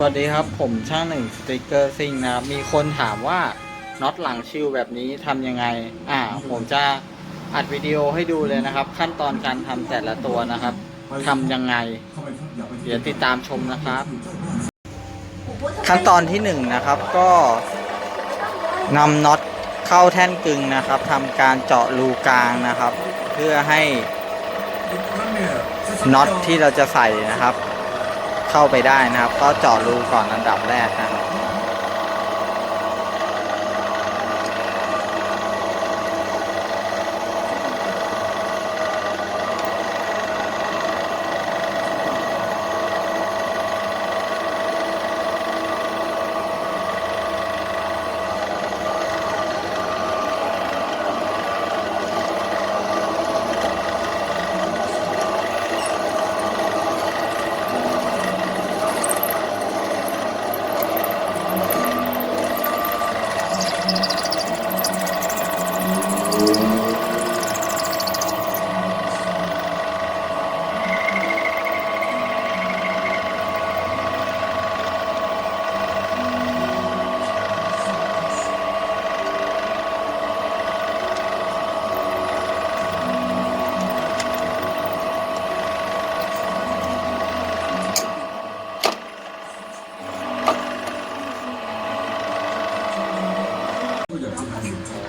สวัสดีครับ ผมช่างหนึ่งสติกเกอร์ซิงนะครับ มีคนถามว่าน็อตหลังชิวแบบนี้ทำยังไง อ่า ผมจะอัดวิดีโอให้ดูเลยนะครับ ขั้นตอนการทำแต่ละตัวนะครับทำยังไง เดี๋ยวติดตามชมนะครับ ขั้นตอนที่หนึ่งนะครับก็นำน็อตเข้าแท่นกึงนะครับทำการเจาะรูกลางนะครับ เพื่อให้น็อตที่เราจะใส่นะครับ เข้าไปได้นะครับ ก็เจาะรูก่อนอันดับแรกนะครับ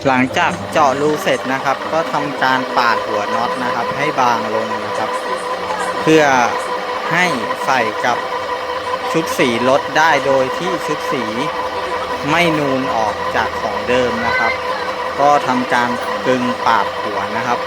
หลังจากเจาะรูเสร็จนะครับ ก็ทำการปาดหัวน็อตนะครับ ให้บางลงนะครับ เพื่อให้ใส่กับชุดสีรถได้โดยที่ชุดสีไม่นูนออกจากของเดิมนะครับ ก็ทำการกึงปาดหัวนะครับ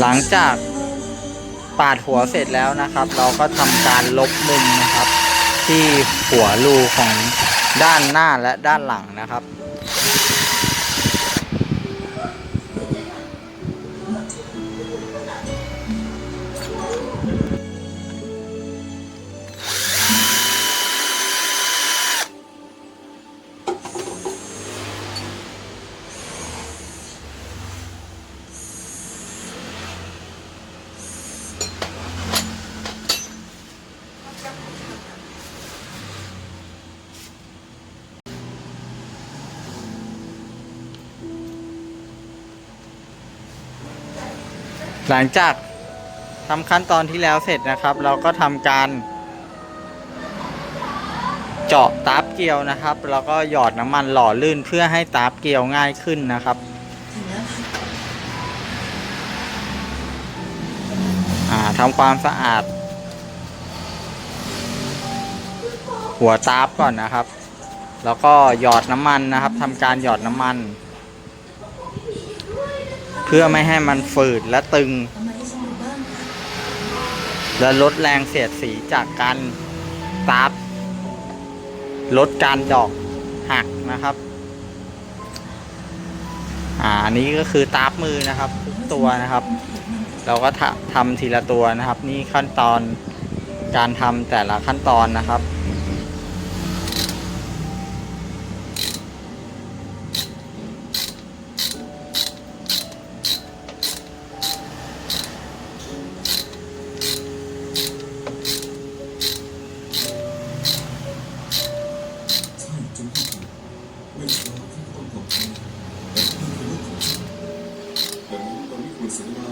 หลังจากปาดหัวเสร็จแล้วนะครับ เราก็ทำการลบมุมนะครับ ที่หัวรูของด้านหน้าและด้านหลังนะครับ หลังจากทำขั้นตอนที่แล้วเสร็จนะครับ เราก็ทำการ เจาะตาบเกลียวนะครับ แล้วก็หยอดน้ำมันหล่อลื่นเพื่อให้ตาบเกลียวง่ายขึ้นนะครับอ่าทำความสะอาด หัวตาบก่อนนะครับ แล้วก็หยอดน้ำมันนะครับทำการหยอดน้ำมัน เพื่อไม่ให้มันฝืดและตึง และลดแรงเสียดสีจากการตาบลดการดอกหักนะครับ อ่าอันนี้ก็คือตาบมือนะครับทุกตัวนะครับ เราก็ทำทำทีละตัวนะครับ นี่ขั้นตอนการทำแต่ละขั้นตอนนะครับ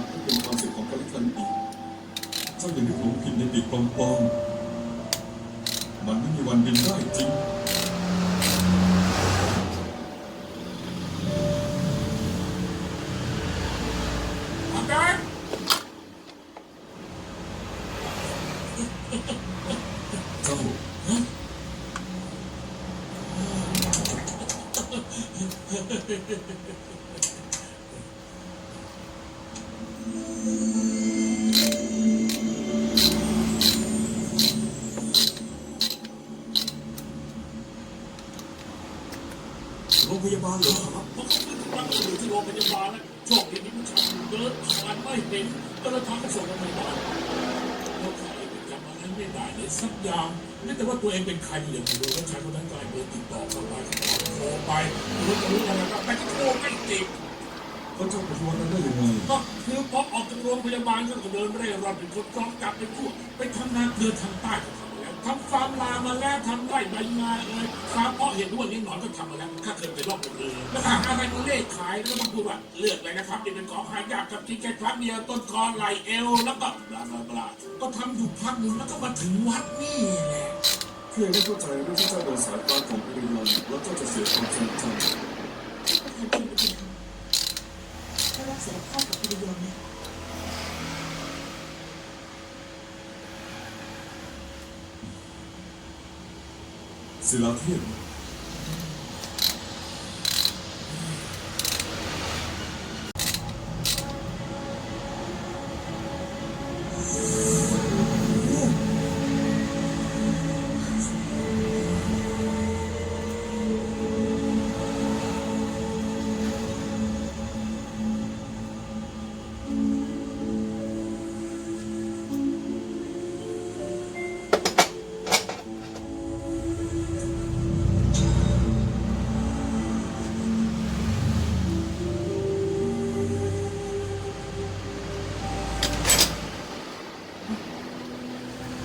ให้เป็นความสุขของกันและกันอีกเจ้ายังนึกหลงผิดในปีกปลอมๆมันไม่มีวันบินได้จริงเจ้าโสักอย่างไม่แต่ว่าตัวเองเป็นใครอย่างไม่รู้แล้วชายคนนั้นก็ให้เบอร์ติดต่อเข้าไปโทรไปไม่รู้จะรู้อะไรก็แต่ก็โทรไม่ติดเขาเจ้าไปที่วัดนั้นได้ยังไงก็คือพอออกจากโรงพยาบาลก็เดินเร่ร่อนเป็นคนร้องกลับไปทั่วไปทำงานเดินทางใต้ก็ ทำฟาร์มลามาแล้วทำไร่ใบงาเอ่ยฟาร์มเพาะเห็ดด้วยนี่หนอนก็ทำมาแล้วข้าเคยไปรอบหมดเลยแล้วหาอะไรมาเลขขายแล้วมาพูดว่าเลือกเลยนะครับนี่เป็นของหายากกับที่แค่ครั้งเดียวต้นคอไหลเอวแล้วก็บลาบลาบลาก็ทำอยู่พักหนึ่งแล้วก็มาถึงวัดนี่แหละเพื่อให้เข้าใจเรื่องที่เจ้าโดนสายตาของพยานแล้วเจ้าจะเสียความจริงใจถ้ารับสารภาพกับพิริยนนะ ศิล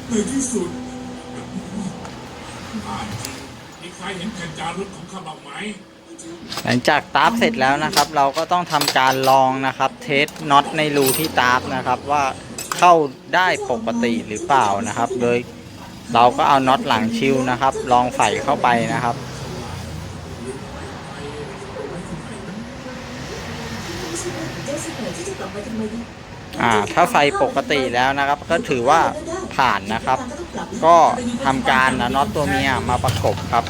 ในที่สุดอ่าจริงมีใครเห็นแผ่นจารึกของข้าบ้างไหม หลังจากตาร์ฟเสร็จแล้วนะครับ เราก็ต้องทำการลองนะครับ เทสน็อตในรูที่ตาร์ฟนะครับ ว่าเข้าได้ปกติหรือเปล่านะครับ โดยเราก็เอาน็อตหลังชิวนะครับ ลองใส่เข้าไปนะครับ อ่า ถ้าสิบแปดที่จะกลับมาทำไมเนี่ยอ่าถ้าไฟปกติแล้วนะครับ ก็ถือว่า ผ่านนะครับ ก็ทำการน็อตตัวเมียมาประกบครับ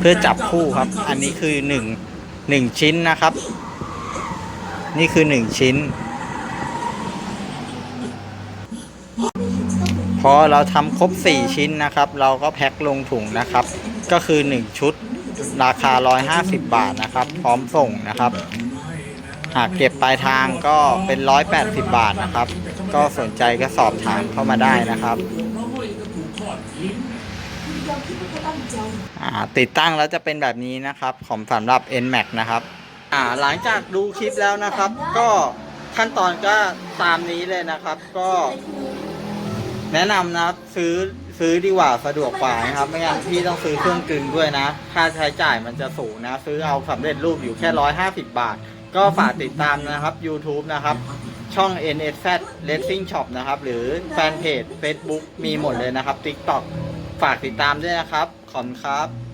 เพื่อจับคู่ครับ อันนี้คือหนึ่งหนึ่งชิ้นนะครับ นี่คือหนึ่งชิ้น พอเราทำครบ4ชิ้นนะครับ เราก็แพ็คลงถุงนะครับ ก็คือ1ชุดราคา 150 บาทนะครับ พร้อมส่งนะครับ หากเก็บปลายทางก็เป็น 180 บาทนะครับ ก็สนใจก็สอบถามเข้ามาได้นะครับอ่าติดตั้งแล้วจะเป็นแบบนี้นะครับ ของสำหรับ NMAX นะครับอ่าหลังจากดูคลิปแล้วนะครับ ก็ขั้นตอนก็ตามนี้เลยนะครับ ก็ แนะนำนะครับซื้อซื้อดีกว่าสะดวกกว่านะครับไม่งั้นพี่ต้องซื้อเครื่องกลึงด้วยนะ ค่าใช้จ่ายมันจะสูงนะ ซื้อเอาสำเร็จรูปอยู่แค่ร้อยห้าสิบบาท ก็ฝากติดตามนะครับ YouTube นะครับ ช่อง NSZ Racing Shop นะครับ หรือแฟนเพจ Facebook มีหมดเลยนะครับ TikTok ฝากติดตามด้วยนะครับ ขอบคุณครับ